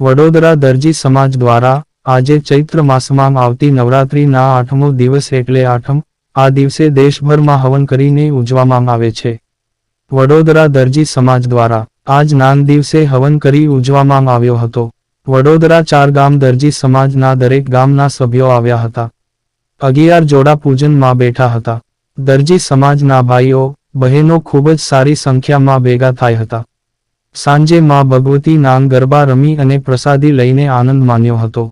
વડોદરા દરજી સમાજ દ્વારા આજે ચૈત્ર માસમાં આવતી નવરાત્રિના આઠમો દિવસ એટલે આઠમ, આ દિવસે દેશભરમાં હવન કરીને ઉજવવામાં આવે છે. વડોદરા દરજી સમાજ દ્વારા આજ નાન દિવસે હવન કરી ઉજવવામાં આવ્યો હતો. વડોદરા ચાર ગામ દરજી સમાજના દરેક ગામના સભ્યો આવ્યા હતા. અગિયાર જોડા પૂજનમાં બેઠા હતા. દરજી સમાજના ભાઈઓ, બહેનો ખૂબ જ સારી સંખ્યામાં ભેગા થાય હતા. સાંજે માં ભગવતી નામ ગરબા રમી અને પ્રસાદી લઈને આનંદ માન્યો હતો.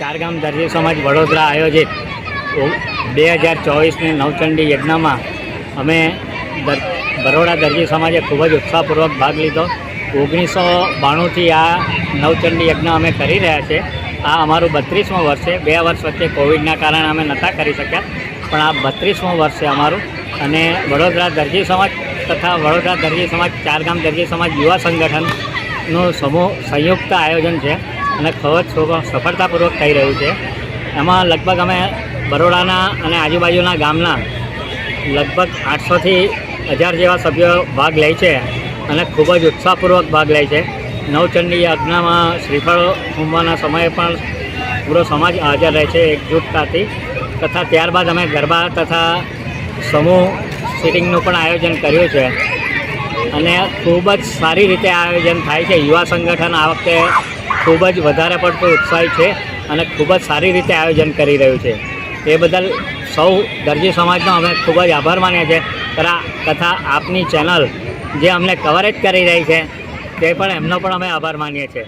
ચારગામ દરજી સમાજ વડોદરા આયોજિત બે હજાર ચોવીસની નવચંડી યજ્ઞમાં અમે બરોડા દરજી સમાજે ખૂબ જ ઉત્સાહપૂર્વક ભાગ લીધો. ઓગણીસો બાણુંથી આ નવચંડી યજ્ઞ અમે કરી રહ્યા છે. આ અમારું બત્રીસમું વર્ષ છે. બે વર્ષ વચ્ચે કોવિડના કારણે અમે નહોતા કરી શક્યા, પણ આ બત્રીસમું વર્ષ છે અમારું. અને વડોદરા દરજી સમાજ તથા વડોદરા દરજી સમાજ ચારગામ દરજી સમાજ યુવા સંગઠનનું સમૂહ સંયુક્ત આયોજન છે. અને ખૂબ સફળતાપૂર્વક થઈ રહ્યું છે. એમાં લગભગ અમે બરોડાના અને આજુબાજુના ગામના લગભગ આઠસોથી હજાર જેવા સભ્યો ભાગ લે છે અને ખૂબ જ ઉત્સાહપૂર્વક ભાગ લે છે. નવચંડી યજ્ઞમાં શ્રીફળ ઉમવાના સમયે પણ પૂરો સમાજ હાજર રહે છે એકજૂટતાથી તથા ત્યારબાદ અમે ગરબા તથા સમૂહ સિટિંગનું પણ આયોજન કર્યું છે. અને ખૂબ જ સારી રીતે આયોજન થાય છે. યુવા સંગઠન આ વખતે ખૂબ જ વધારે પડતો ઉત્સાહી છે અને ખૂબ જ સારી રીતે આયોજન કરી રહ્યું છે. એ બદલ સૌ દરજી સમાજનો અમે ખૂબ જ આભાર માનીએ છીએ. તથા તથા આપની ચેનલ જે અમને કવરેજ કરી રહી છે, તે પણ એમનો પણ અમે આભાર માનીએ છીએ.